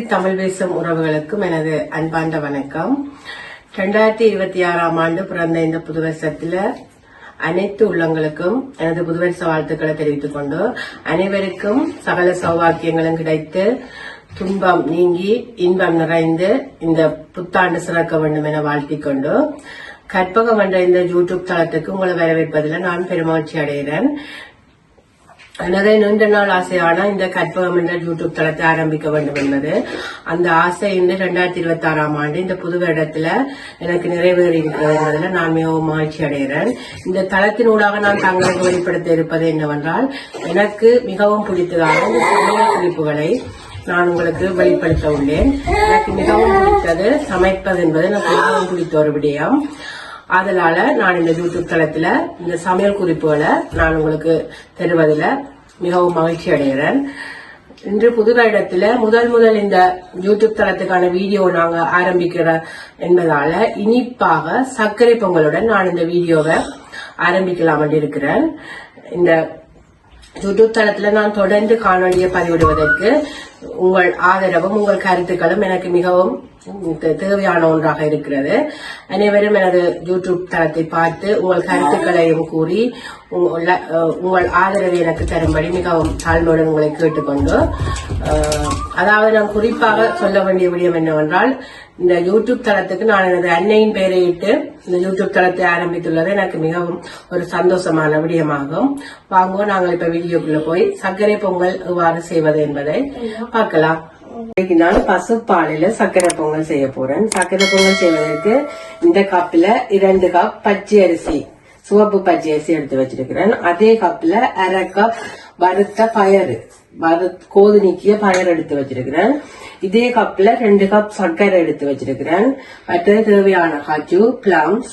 தமிழ் பேசும் உறவுகளுக்கும் எனது அன்பார்ந்த வணக்கம். ரெண்டாயிரத்தி இருபத்தி ஆறாம் ஆண்டு பிறந்த இந்த புது வருஷத்துல அனைத்து உள்ளங்களுக்கும் எனது புதுவருஷ வாழ்த்துக்களை தெரிவித்துக் கொண்டு அனைவருக்கும் சகல சௌபாக்கியங்களும் கிடைத்து துன்பம் நீங்கி இன்பம் நிறைந்து இந்த புத்தாண்டு சிறக்க வேண்டும் என வாழ்த்திக் கொண்டு கற்பகம் என்ற இந்த யூடியூப் தளத்துக்கு உங்களை வரவேற்பதில் நான் பெருமகிழ்ச்சி அடைகிறேன். எனது நீண்ட நாள் ஆசையான இந்த கற்பகம் என்ற யூடியூப் தளத்தை ஆரம்பிக்க வேண்டும் என்பது. அந்த ஆசை இந்த ரெண்டாயிரத்தி இருபத்தி ஆறாம் ஆண்டு இந்த புது வருடத்துல எனக்கு நிறைவேறியிருக்கிறது என்பதில் நான் மிகவும் மகிழ்ச்சி அடைகிறேன். இந்த தளத்தினூடாக நான் தங்களுக்கு வெளிப்படுத்த இருப்பது என்னவென்றால் எனக்கு மிகவும் பிடித்ததான இந்த சமையல் குறிப்புகளை நான் உங்களுக்கு வெளிப்படுத்த உள்ளேன். எனக்கு மிகவும் பிடித்தது சமைப்பது என்பது எனக்கு மிகவும் பிடித்த ஒரு விடயம். அதனால நான் இந்த யூடியூப் தளத்துல இந்த சமையல் குறிப்புகளை நான் உங்களுக்கு தருவதில் மிகவும் மகிழ்ச்சி அடைகிறேன். இன்று புது வருடத்துல முதல் முதல் இந்த யூடியூப் தளத்துக்கான வீடியோ நாங்க ஆரம்பிக்கிற என்பதால இனிப்பாக சர்க்கரை பொங்கலுடன் நான் இந்த வீடியோவை ஆரம்பிக்கலாம் இருக்கிறேன். இந்த யூடியூப் தளத்துல நான் தொடர்ந்து காணொலியை பதிவிடுவதற்கு உங்கள் ஆதரவும் உங்கள் கருத்துக்களும் எனக்கு மிகவும் தேவையான ஒன்றாக இருக்கிறது. அனைவரும் எனது யூடியூப் தளத்தை பார்த்து உங்கள் கருத்துக்களையும் கூறி உங்கள் உங்கள் ஆதரவை எனக்கு தரும்படி மிகவும் தாழ்மையுடன் உங்களை கேட்டுக்கொண்டு அதாவது நான் குறிப்பாக சொல்ல வேண்டிய விடயம் என்னவென்றால் இந்த யூடியூப் தளத்துக்கு நான் எனது அன்னையின் பெயரை இட்டு இந்த யூடியூப் தளத்தை ஆரம்பித்துள்ளது எனக்கு மிகவும் ஒரு சந்தோஷமான விடயமாகும். வாங்குவோம் நாங்கள் இப்ப வீடியோக்குள்ள போய் சர்க்கரை பொங்கல் எவ்வாறு செய்வது என்பதை பார்க்கலாம். இன்னைக்கு நான் பசுப்பாலில சர்க்கரை பொங்கல் செய்ய போறேன். சர்க்கரை பொங்கல் செய்வதற்கு இந்த கப்ல இரண்டு கப் பச்சை அரிசி சிவப்பு பச்சை அரிசி எடுத்து வச்சிருக்கிறேன். அதே கப்ல அரை கப் வறுத்த பயறு வறு கோது நீக்கிய பயர் எடுத்து வச்சிருக்கிறேன். இதே கப்ல ரெண்டு கப் சர்க்கரை எடுத்து வச்சிருக்கிறேன். மற்றது தேவையான காஜு பிளம்ஸ்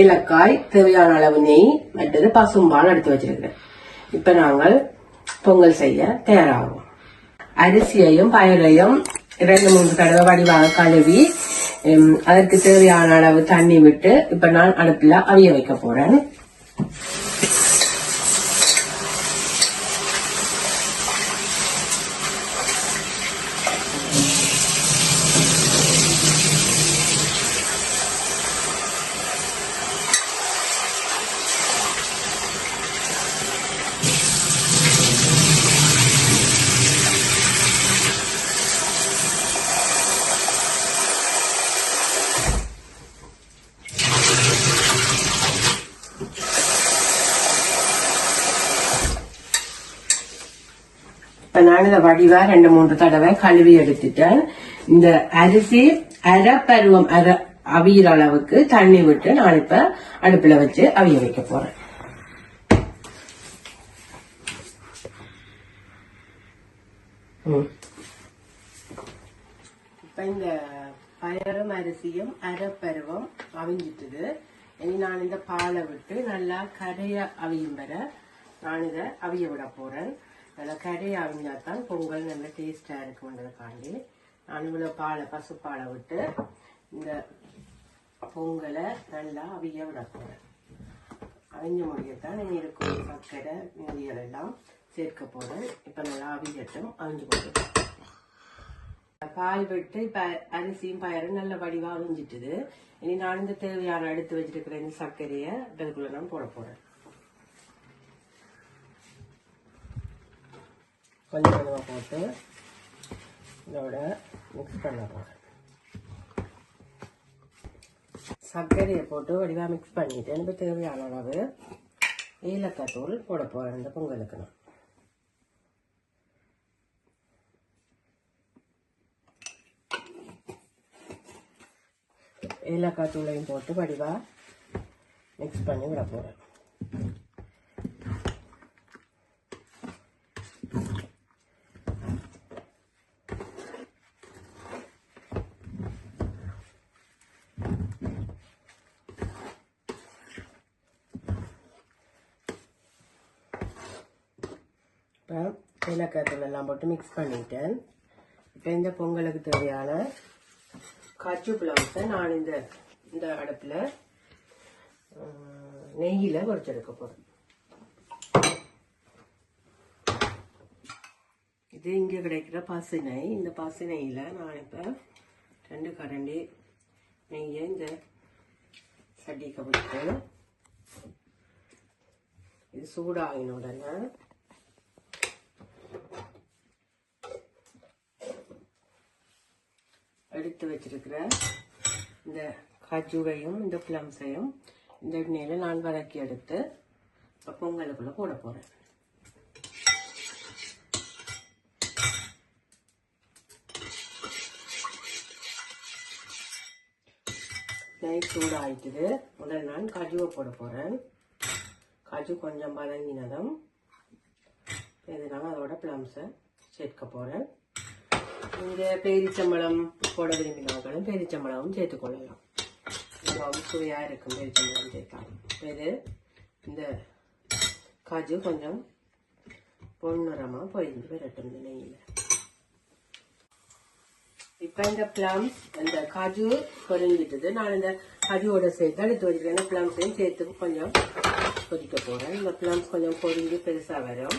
ஏலக்காய் தேவையான அளவு நெய் மற்றது பசும்பால் எடுத்து வச்சிருக்கிறேன். இப்ப நாங்கள் பொங்கல் செய்ய தயாராகும் அரிசியையும் பயரையும் இரண்டு மூன்று தடவை வடிவாக கழுவி அதற்கு தேவையான அளவு தண்ணி விட்டு இப்ப நான் அடுப்பில் அவிய வைக்க போறேன். இப்ப நான் இதை வடிவா ரெண்டு மூன்று தடவை கழுவி எடுத்துட்டேன். இந்த அரிசி அரை பருவம் அரை அவியிற அளவுக்கு தண்ணி விட்டு நான் இப்ப அடுப்புல வச்சு அவிய வைக்க போறேன். இப்ப இந்த பயரும் அரிசியும் அரைப்பருவம் அவிஞ்சிட்டுது. இனி நான் இந்த பாலை விட்டு நல்லா கரைய அவியும் வர நான் இதை அவிய விட போறேன். நல்லா கரைய அவிஞ்சாதான் பொங்கல் நல்ல டேஸ்டா இருக்குன்றதுக்காண்டி நான் இவ்வளவு பாலை பசுப்பாலை விட்டு இந்த பொங்கலை நல்லா அவிய விட போகிறேன் அவிஞ்ச முடியத்தான் இனி இருக்கும் சர்க்கரை மீதியல் எல்லாம் சேர்க்க போறேன். இப்ப நல்லா அவியட்டும் அவிஞ்சு போட்டு பால் விட்டு இப்ப அரிசியும் பயரும் நல்ல வடிவா அவிஞ்சிட்டுது. இனி நான் இந்த தேவையான எடுத்து வச்சிருக்கிற இந்த சர்க்கரையை இதுக்குள்ள நான் போட போறேன். கொஞ்சம் கொஞ்சமாக போட்டு இதோட மிக்ஸ் பண்ண போகிறேன் சர்க்கரையை போட்டு வடிவாக மிக்ஸ் பண்ணிவிட்டு எனக்கு தேவையான அளவு ஏலக்காய் தூள் போட போகிறேன் இந்த பொங்கலுக்கு நான். ஏலக்காய் தூளையும் போட்டு வடிவாக மிக்ஸ் பண்ணி விட போகிறேன் இப்போ ஏலக்காய் எல்லாம் போட்டு மிக்ஸ் பண்ணிட்டேன். இப்போ இந்த பொங்கலுக்கு தேவையான காய்ச்சி பிளவுஸை நான் இந்த இந்த அடுப்பில் நெய்யில் பொரிச்செடுக்க போகிறேன் இது இங்கே கிடைக்கிற பசுனை. இந்த பசுனையில் நான் இப்போ ரெண்டு கரண்டி நெய்யை இந்த சட்டிக்கு விட்டு இது சூடாகின உடனே எடுத்து வச்சிருக்கிற இந்த கஜுவையும் இந்த பிளம்ஸையும் இந்த எண்ணெயில் நான் வதக்கி எடுத்து பொங்கலுக்குள்ளே போட போகிறேன் நெய் சூடாயிட்டுது முதல் நான் கஜுவை போட போகிறேன் கஜு கொஞ்சம் வதங்கினதும் இதனால் அதோட பிளம்ஸை சேர்க்க போகிறேன் இங்கே பேரிச்சம்பழம் போட விரும்பினவங்களும் பேரிச்சம்பழமும் சேர்த்துக்கொள்ளலாம் மிகவும் சுவையாக இருக்கும் பேரிச்சம்பழம் சேர்த்தாலும். இது இந்த காஜு கொஞ்சம் பொன்னிறமாக பொரிஞ்சு வரட்டும் இந்த நெய்யில். இப்போ இந்த பிளம்ஸ் இந்த காஜு பொறிஞ்சிட்டது நான் இந்த காஜுவோட சேர்த்து எடுத்து வச்சிருக்கேன் பிளம்ஸையும் சேர்த்து கொஞ்சம் கொதிக்க போகிறேன் இந்த பிளம்ஸ் கொஞ்சம் பொறிஞ்சு பெருசாக வரும்.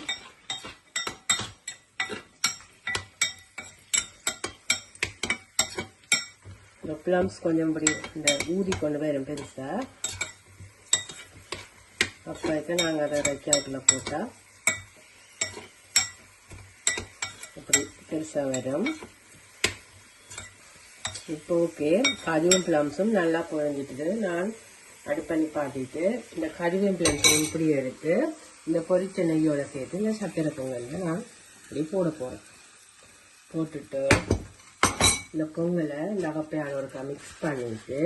இந்த பிளம்ஸ் கொஞ்சம் இப்படி இந்த ஊதி கொண்டு வரும் பெருசாக அப்போ நாங்கள் அதை ரெக்கார்டில் போட்டால் இப்படி பெருசாக வரும் இப்போ ஓகே கருவேம் பிளம்ஸும் நல்லா குழஞ்சிட்டுது நான் அடுப்பண்ணி பார்த்துட்டு இந்த கருவேம் பிளம்ஸையும் இப்படி எடுத்து இந்த பொரிச்ச நெய்யோட சேர்த்து இந்த சக்கரை பொங்கல்ல நான் இப்படி போட போகிறேன் போட்டுட்டு இந்த பொங்கலை இந்த அகப்பையானோருக்கா மிக்ஸ் பண்ணிட்டு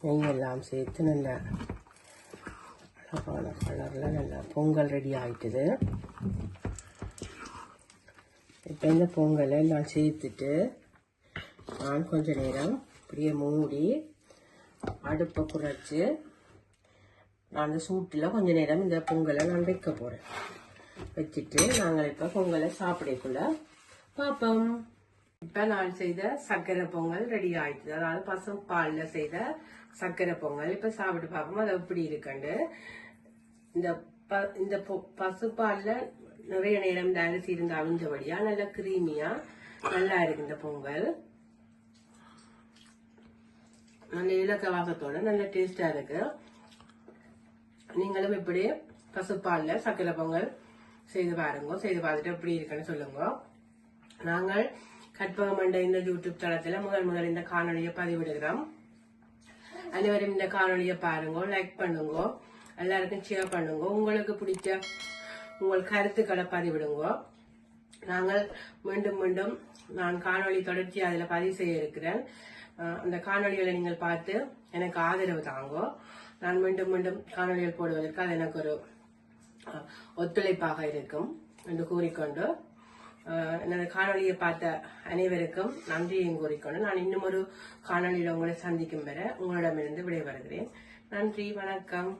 நெய்யெல்லாம் சேர்த்து நல்லா அழகான கலரில் நல்லா பொங்கல் ரெடி ஆகிட்டுது இப்போ இந்த பொங்கலை நான் சேர்த்துட்டு நான் கொஞ்ச நேரம் இப்படியே மூடி அடுப்பை குறைச்சி நான் அந்த சூட்டில் கொஞ்ச நேரம் இந்த பொங்கலை நான் வைக்க போகிறேன் வச்சுட்டு நாங்கள் இப்போ பொங்கலை சாப்பிடக்குள்ள பார்ப்போம் இப்போ நான் செய்த சர்க்கரை பொங்கல் ரெடி ஆயிடுச்சு. அதாவது பசும் பாலில் செய்த சர்க்கரை பொங்கல். இப்போ சாப்பிட்டு பார்ப்போம் அது எப்படி இருக்குண்டு? இந்த ப இந்த பொ- நிறைய நேரம் இந்த அரிசி இருந்து அவிஞ்சபடியா நல்லா கிரீமியா நல்லா இருக்கு இந்த பொங்கல். நல்ல இலக்க வாசத்தோட நல்ல டேஸ்டா இருக்கு. நீங்களும் இப்படி பசுப்பாலில் சக்கரை பொங்கல் செய்து பாருங்க செய்து பார்த்துட்டு எப்படி இருக்குன்னு சொல்லுங்க. நாங்கள் கற்பகமண்ட இந்த யூடியூப் தளத்தில் முதல் முதல் இந்த காணொலியை பதிவிடுகிறோம். அனைவரும் இந்த காணொலியை பாருங்க லைக் பண்ணுங்க எல்லாருக்கும் ஷேர் பண்ணுங்க. உங்களுக்கு பிடிச்ச உங்கள் கருத்துக்களை பதிவிடுங்க. நாங்கள் மீண்டும் மீண்டும் நான் காணொலி தொடர்ச்சி அதில் பதிவு செய்ய இருக்கிறேன். அந்த காணொலிகளை நீங்கள் பார்த்து எனக்கு ஆதரவு தாங்கோ. நான் மீண்டும் மீண்டும் காணொலிகள் போடுவதற்கு அது எனக்கு ஒரு ஒத்துழைப்பாக இருக்கும் என்று கூறிக்கொண்டு எனது காணொளியை பார்த்த அனைவருக்கும் நன்றியையும் கூறிக்கொண்டு நான் இன்னும் ஒரு காணொலியில் உங்களை சந்திக்கும் பெற உங்களிடமிருந்து விடைபெறுகிறேன். நன்றி வணக்கம்.